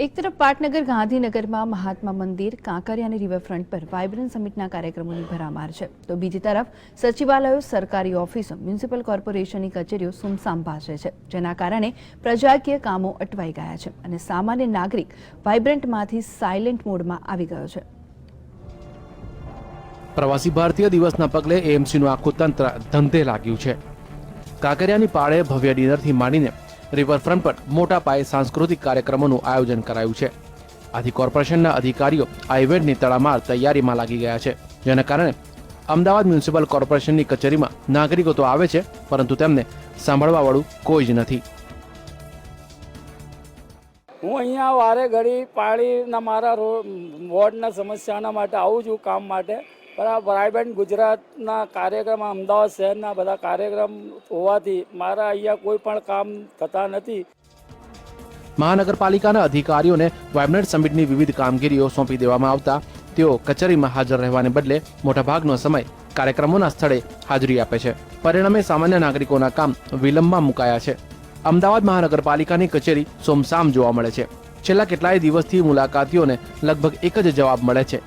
એક તરફ પાટનગર ગાંધીનગરમાં મહાત્મા મંદિર, કાંકરિયા અને રિવરફ્રન્ટ પર વાઇબ્રન્ટ સમિટના કાર્યક્રમોની ભરામાર છે. તો બીજી તરફ સચિવાલયો, સરકારી ઓફિસો, મ્યુનિસિપલ કોર્પોરેશનની કચેરીઓ સુમસામ ભાષે છે, જેના કારણે પ્રજાકીય કામો અટવાઈ ગયા છે અને સામાન્ય નાગરિક વાઇબ્રન્ટમાંથી સાયલેન્ટ મોડમાં આવી ગયો છે. પ્રવાસી ભારતીય દિવસના પગલે એએમસીનું આખું તંત્ર ધંધે લાગ્યું છે. કાંકરિયાની પાળે ભવ્ય ડિનરથી માંડીને રિવરફ્રન્ટ પર મોટા પાયે સાંસ્કૃતિક કાર્યક્રમોનું આયોજન કરાયું છે. આથી કોર્પોરેશનના અધિકારીઓ આ ઇવેન્ટની તડામાર તૈયારીમાં લાગી ગયા છે. જેના કારણે અમદાવાદ મ્યુનિસિપલ કોર્પોરેશનની કચેરીમાં નાગરિકો તો આવે છે, પરંતુ તેમને સાંભળવાવાળું કોઈ જ નથી. હું અહીંયા વારે ઘડી પાણીના મારા વોર્ડના સમસ્યાના માટે આવું છું કામ માટે પણ આ બ્રાઇબેન્ડ ગુજરાતના કાર્યક્રમ, અમદાવાદ શહેરના બધા કાર્યક્રમ હોવાથી મારા અહીંયા કોઈ પણ કામ થતા નથી. મહાનગરપાલિકાના અધિકારીઓને વાઇબ્રન્ટ સમિટની વિવિધ કામગીરીઓ સોંપી દેવામાં આવતા. તેઓ કચેરીમાં હાજર રહેવાને બદલે મોટાભાગનો સમય કાર્યક્રમોના સ્થળે હાજરી આપે છે. પરિણામે સામાન્ય નાગરિકોના કામ વિલંબમાં મુકાયા છે. અમદાવાદ મહાનગરપાલિકાની કચેરી સોમસામ જોવા મળે છે. છેલ્લા કેટલાય દિવસથી મુલાકાતીઓને લગભગ એક જ જવાબ મળે છે.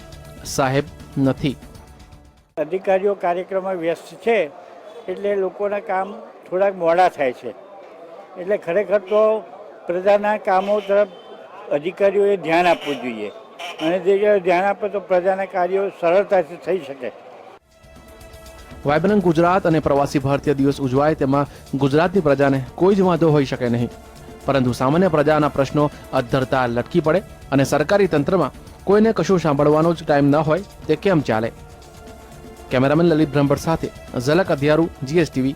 સાહેબ, નથી. અધિકારીઓ કાર્યક્રમમાં વ્યસ્ત છે એટલે લોકોના કામ થોડાક મોડા થાય છે. એટલે ખરેખર તો પ્રજાના કામો તરફ અધિકારીઓએ ધ્યાન આપવું જોઈએ. અને જે ધ્યાન આપે તો પ્રજાના કાર્યો સરળતાથી થઈ શકે. વાયબ્રન્ટ ગુજરાત અને પ્રવાસી ભારતીય દિવસ ઉજવાય તેમાં ગુજરાતની પ્રજાને કોઈ જ વાંધો હોઈ શકે નહીં. પરંતુ સામાન્ય પ્રજાના પ્રશ્નો અધ્ધરતા લટકી પડે અને સરકારી તંત્રમાં કોઈને કશું સાંભળવાનો જ ટાઈમ ન હોય તે કેમ ચાલે? કેમેરામેન લલિત બ્રહ્મભટ્ટ સાથે ઝલક અધ્યારુ જીએસટીવી